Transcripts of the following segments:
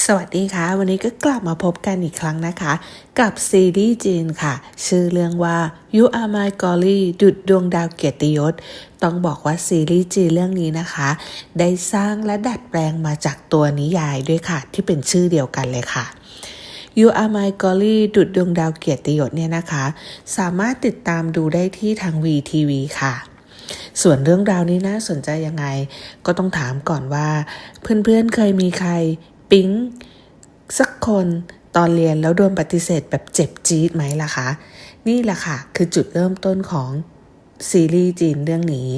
สวัสดีค่ะ วันนี้ก็กลับมาพบกันอีกครั้งนะคะ กับซีรีส์จีนค่ะ ชื่อเรื่องว่า You Are My Golly ดุดดวงดาวเกียรติยศ ต้องบอกว่าซีรีส์จีนเรื่องนี้นะคะ ได้สร้างและดัดแปลงมาจากตัวนิยายด้วยค่ะ ที่เป็นชื่อเดียวกันเลยค่ะ You Are My Golly ดุดดวงดาวเกียรติยศเนี่ยนะคะ สามารถติดตามดูได้ที่ทาง VTV ค่ะส่วนเรื่องราวนี้น่าสนใจยังไง ก็ต้องถามก่อนว่า เพื่อนๆเคยมีใคร ปิ๊งสักคนตอนเรียนแล้วโดนปฏิเสธแบบเจ็บจี๊ดไหมล่ะคะ นี่แหละค่ะ คือจุดเริ่มต้นของซีรีส์จีนเรื่องนี้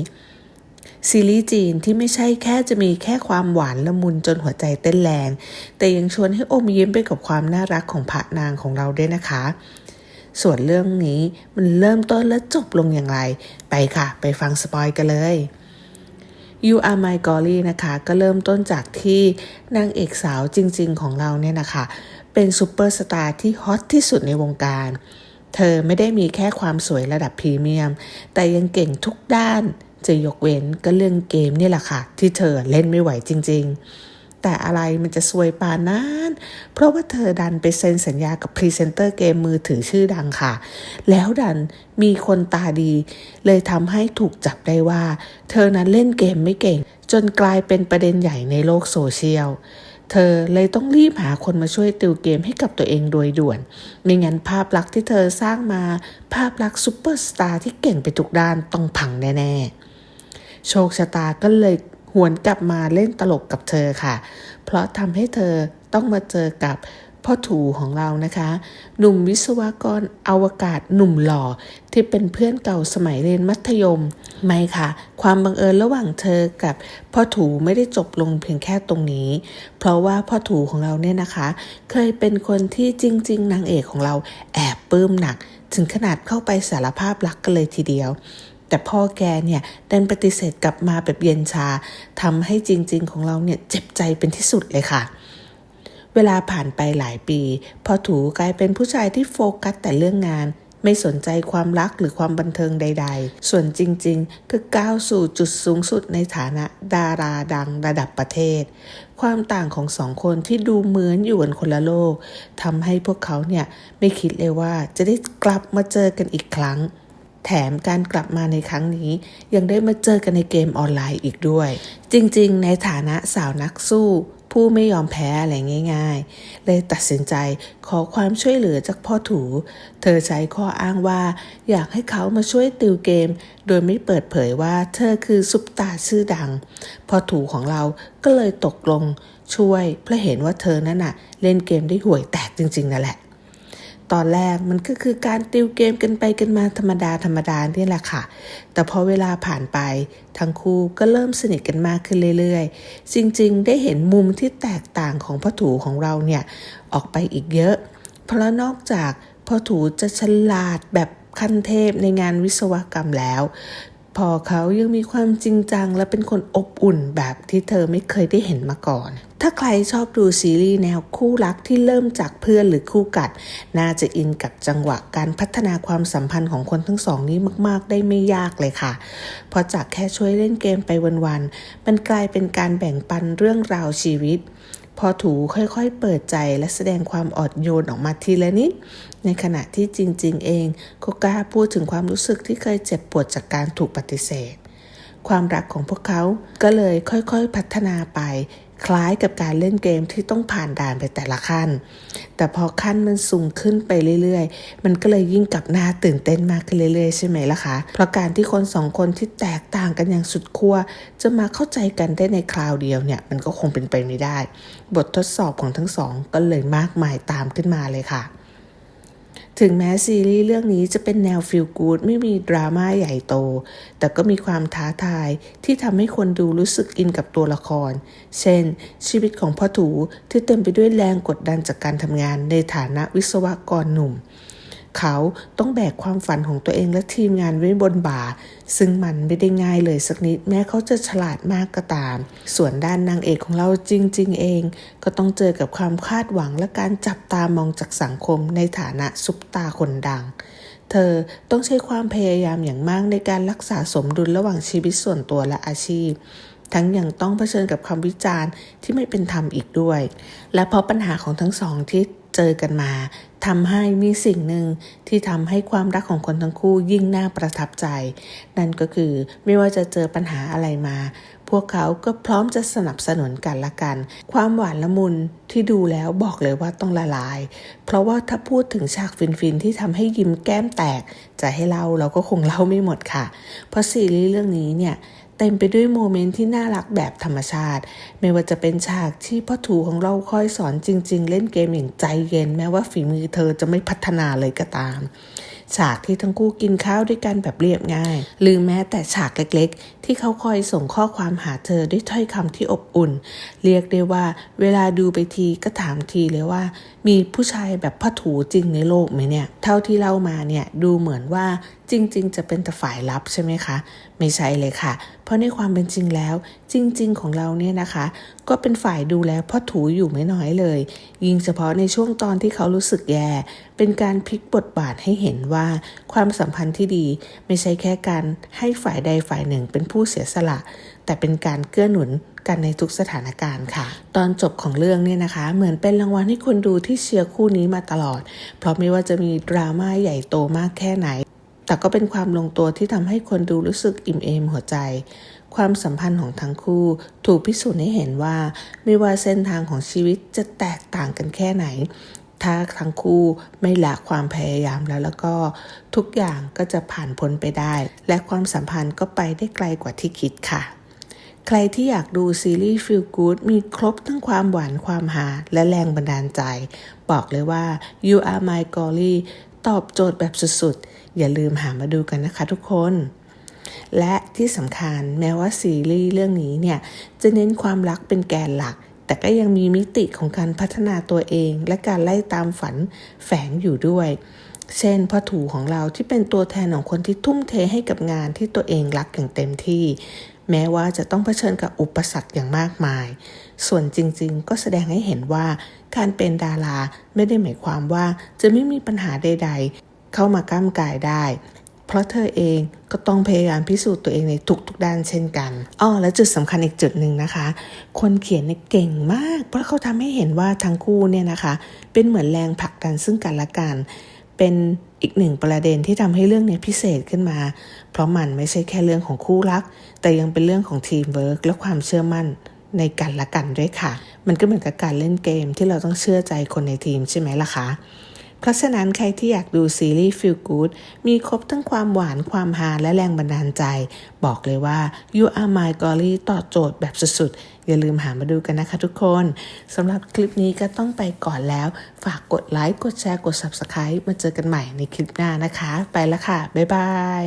ซีรีส์จีนที่ไม่ใช่แค่จะมีแค่ความหวานละมุนจนหัวใจเต้นแรง แต่ยังชวนให้อมยิ้มไปกับความน่ารักของพระนางของเราด้วยนะคะ ส่วนเรื่องนี้มันเริ่มต้นและจบลงอย่างไร ไปค่ะ ไปฟังสปอยกันเลย You Are My Golly นะคะ ก็เริ่มต้นจากที่นางเอกสาวจริง ๆ ของเราเนี่ยนะคะ เป็นซูเปอร์สตาร์ที่ฮอตที่สุดในวงการ เธอไม่ได้มีแค่ความสวยระดับพรีเมียม แต่ยังเก่งทุกด้าน จะยกเว้นก็เรื่องเกมนี่แหละค่ะ ที่เธอเล่นไม่ไหวจริง ๆ แต่อะไรมันจะซวยปานนั้น เพราะว่าเธอดันไปเซ็นสัญญากับพรีเซนเตอร์เกมมือถือชื่อดังค่ะ แล้วดันมีคนตาดี เลยทำให้ถูกจับได้ว่า เธอนั้นเล่นเกมไม่เก่ง จนกลายเป็นประเด็นใหญ่ในโลกโซเชียลเธอเลยต้องรีบหาคนมาช่วยติวเกมให้กับตัวเองโดยด่วน ไม่งั้นภาพลักษณ์ที่เธอสร้างมา ภาพลักษณ์ซูเปอร์สตาร์ที่เก่งไปทุกด้านต้องพังแน่ ๆ โชคชะตาก็เลย หวนกลับมาเล่นตลกกับเธอค่ะ เพราะทำให้เธอต้องมาเจอกับพ่อถูของเรานะคะ หนุ่มวิศวกรอวกาศหนุ่มหล่อที่เป็นเพื่อนเก่าสมัยเรียนมัธยม ไม่ค่ะ ความบังเอิญระหว่างเธอกับพ่อถูไม่ได้จบลงเพียงแค่ตรงนี้ เพราะว่าพ่อถูของเราเนี่ยนะคะ เคยเป็นคนที่จริง ๆ นางเอกของเราแอบปลื้มหนัก ถึงขนาดเข้าไปสารภาพรักกันเลยทีเดียว แต่พ่อแกเนี่ยดันปฏิเสธกลับมาแบบเย็นชาทำให้จริง ๆ ของเราเนี่ยเจ็บใจเป็นที่สุดเลยค่ะเวลาผ่านไปหลายปีพอถูกลายเป็นผู้ชายที่โฟกัสแต่เรื่องงาน ไม่สนใจความรักหรือความบันเทิงใด ๆ ส่วนจริงๆ คือก้าวสู่จุดสูงสุดในฐานะดาราดังระดับประเทศ ความต่างของสองคนที่ดูเหมือนอยู่กันคนละโลกทำให้พวกเขาเนี่ยไม่คิดเลยว่าจะได้กลับมาเจอกันอีกครั้ง แถมการกลับมาในครั้งนี้ ยังได้มาเจอกันในเกมออนไลน์อีกด้วย จริงๆ ในฐานะสาวนักสู้ ผู้ไม่ยอมแพ้อะไรง่าย ๆ เลยตัดสินใจขอความช่วยเหลือจากพ่อถู เธอใช้ข้ออ้างว่า อยากให้เขามาช่วยติวเกม โดยไม่เปิดเผยว่าเธอคือซุปตาชื่อดัง พ่อถูของเราก็เลยตกลงช่วยเพราะเห็นว่าเธอนั่นน่ะ เล่นเกมได้ห่วยแตกจริงๆนั่นแหละ ตอนแรกมันก็คือการติวเกมกันไปกันมาธรรมดาธรรมดานี่แหละค่ะ แต่พอเวลาผ่านไป ทั้งคู่ก็เริ่มสนิทกันมากขึ้นเรื่อยๆ จริงๆ ได้เห็นมุมที่แตกต่างของพ่อถูของเราเนี่ย ออกไปอีกเยอะ เพราะนอกจากพ่อถูจะฉลาดแบบขั้นเทพในงานวิศวกรรมแล้ว พอเขายังมีความจริงจัง และเป็นคนอบอุ่นแบบที่เธอไม่เคยได้เห็นมาก่อน ถ้าใครชอบดูซีรีส์แนวคู่รักที่เริ่มจากเพื่อนหรือคู่กัด น่าจะอินกับจังหวะการพัฒนาความสัมพันธ์ของคนทั้งสองนี้มาก ๆ ได้ไม่ยากเลยค่ะ เพราะจากแค่ช่วยเล่นเกมไปวัน ๆ มันกลายเป็นการแบ่งปันเรื่องราวชีวิต พอถูค่อยๆ เปิดใจและแสดงความอ่อนโยนออกมาทีละนิด ในขณะที่จริง ๆ เองก็กล้าพูดถึงความรู้สึกที่เคยเจ็บปวดจากการถูกปฏิเสธ ความรักของพวกเขาก็เลยค่อยๆ พัฒนาไป คล้ายกับการเล่นเกมที่ต้องผ่านด่านไปแต่ละขั้น แต่พอขั้นมันสูงขึ้นไปเรื่อยๆ มันก็เลยยิ่งกลับหน้าตื่นเต้นมากขึ้นเรื่อยๆ ใช่ไหมล่ะคะ เพราะการที่คนสองคนที่แตกต่างกันอย่างสุดขั้วจะมาเข้าใจกันได้ในคราวเดียวเนี่ย มันก็คงเป็นไปไม่ได้ บททดสอบของทั้งสองก็เลยมากมายตามขึ้นมาเลยค่ะ ถึงแม้ซีรีส์เรื่องนี้จะเป็นแนวฟิลกูดไม่มีดราม่าใหญ่โต แต่ก็มีความท้าทายที่ทำให้คนดูรู้สึกอินกับตัวละคร เช่น ชีวิตของพ่อถูที่เต็มไปด้วยแรงกดดันจากการทำงานในฐานะวิศวกรหนุ่ม เขาต้องแบกความฝันของตัวเองและทีมงานไว้บนบ่า ซึ่งมันไม่ได้ง่ายเลยสักนิดแม้เขาจะฉลาดมากก็ตาม ส่วนด้านนางเอกของเราจริง ๆ เอง ก็ต้องเจอกับความคาดหวังและการจับตามองจากสังคมในฐานะซุปตาคนดัง เธอต้องใช้ความพยายามอย่างมากในการรักษาสมดุลระหว่างชีวิตส่วนตัวและอาชีพทั้งยังต้องเผชิญกับคำวิจารณ์ที่ไม่เป็นธรรมอีกด้วย และเพราะปัญหาของทั้งสองที่ เจอกันมาทำให้มีสิ่งหนึ่งที่ทำให้ความรักของคนทั้งคู่ยิ่งน่าประทับใจ นั่นก็คือไม่ว่าจะเจอปัญหาอะไรมา พวกเขาก็พร้อมจะสนับสนุนกันละกัน ความหวานละมุนที่ดูแล้วบอกเลยว่าต้องละลาย เพราะว่าถ้าพูดถึงฉากฟินๆที่ทำให้ยิ้มแก้มแตก จะให้เล่าเราก็คงเล่าไม่หมดค่ะ เพราะซีรีส์เรื่องนี้เนี่ย เต็มไปด้วยโมเมนต์ที่น่ารักแบบธรรมชาติ ไม่ว่าจะเป็นฉากที่พ่อถูของเราคอยสอนจริง ๆ เล่นเกมอย่างใจเย็นแม้ว่าฝีมือเธอจะไม่พัฒนาเลยก็ตาม ฉากที่ทั้งคู่กินข้าวด้วยกันแบบเรียบง่าย หรือแม้แต่ฉากเล็กๆ ที่เขาคอยส่งข้อความหาเธอด้วยถ้อยคำที่อบอุ่น เรียกได้ว่า เวลาดูไปทีก็ถามทีเลยว่า มีผู้ชายแบบพ่อถูจริงในโลกไหมเนี่ย เท่าที่เล่ามาเนี่ยดูเหมือนว่าจริง ๆ จะเป็นแต่ฝ่ายลับใช่ไหมคะ ไม่ใช่เลยค่ะ เพราะในความเป็นจริงแล้ว จริง ๆ ของเราเนี่ยนะคะ ก็เป็นฝ่ายดูแลพ่อถูอยู่ไม่น้อยเลย ยิ่งเฉพาะในช่วงตอนที่เขารู้สึกแย่เป็นการพลิกบทบาทให้เห็นว่าความสัมพันธ์ที่ดีไม่ใช่แค่การให้ฝ่ายใดฝ่ายหนึ่งเป็นผู้เสียสละ แต่เป็นการเกื้อหนุนกันในทุกสถานการณ์ค่ะ ตอนจบของเรื่องเนี่ยนะคะ เหมือนเป็นรางวัลให้คนดูที่เชียร์คู่นี้มาตลอด เพราะไม่ว่าจะมีดราม่าใหญ่โตมากแค่ไหน แต่ก็เป็นความลงตัวที่ทำให้คนดูรู้สึกอิ่มเอมหัวใจความสัมพันธ์ของทั้งคู่ถูกพิสูจน์ให้เห็นว่า ไม่ว่าเส้นทางของชีวิตจะแตกต่างกันแค่ไหน ถ้าทั้งคู่ไม่ละความพยายามแล้วแล้วก็ทุกอย่างก็จะผ่านพ้นไปได้ และความสัมพันธ์ก็ไปได้ไกลกว่าที่คิดค่ะ ใครที่อยากดูซีรีส์ Feel Good มีครบทั้งความหวานความหาและแรงบันดาลใจ บอกเลยว่า You Are My Golly ตอบโจทย์แบบสุดๆ อย่าลืมหามาดูกันนะคะทุกคนและที่สำคัญแม้ว่าซีรีส์เรื่องนี้เนี่ย จะเน้นความรักเป็นแกนหลัก แต่ก็ยังมีมิติของการพัฒนาตัวเอง และการไล่ตามฝันแฝงอยู่ด้วย เช่นพ่อถูของเราที่เป็นตัวแทนของคนที่ทุ่มเทให้กับงานที่ตัวเองรักอย่างเต็มที่ แม้ว่าจะต้องเผชิญกับอุปสรรคอย่างมากมาย ส่วนจริงๆ ก็แสดงให้เห็นว่า การเป็นดาราไม่ได้หมายความว่าจะไม่มีปัญหาใด ๆ เข้ามาก้ามกายได้ เพราะเธอเองก็ต้องพยายามพิสูจน์ตัวเองในทุกๆด้านเช่นกันอ้อและจุดสำคัญอีกจุดหนึ่งนะคะ คนเขียนเนี่ยเก่งมาก เพราะเขาทำให้เห็นว่าทั้งคู่เนี่ยนะคะ เป็นเหมือนแรงผลักดันซึ่งกันและกัน เป็นอีกหนึ่งประเด็นที่ทำให้เรื่องนี้พิเศษขึ้นมา เพราะมันไม่ใช่แค่เรื่องของคู่รัก แต่ยังเป็นเรื่องของทีมเวิร์กและความเชื่อมั่นในกันและกันด้วยค่ะ มันก็เหมือนกับการเล่นเกมที่เราต้องเชื่อใจคนในทีมใช่ไหมล่ะคะ เพราะฉะนั้นใครที่อยากดูซีรีส์ Feel Good มีครบทั้งความหวานความฮาและแรงบันดาลใจ บอกเลยว่า You Are My Golly ตอบโจทย์แบบสุดๆ อย่าลืมหามาดูกันนะคะทุกคนสำหรับคลิปนี้ก็ต้องไปก่อนแล้ว ฝากกดไลค์กดแชร์กด Subscribe มาเจอกันใหม่ในคลิปหน้านะคะ ไปแล้วค่ะ บ๊ายบาย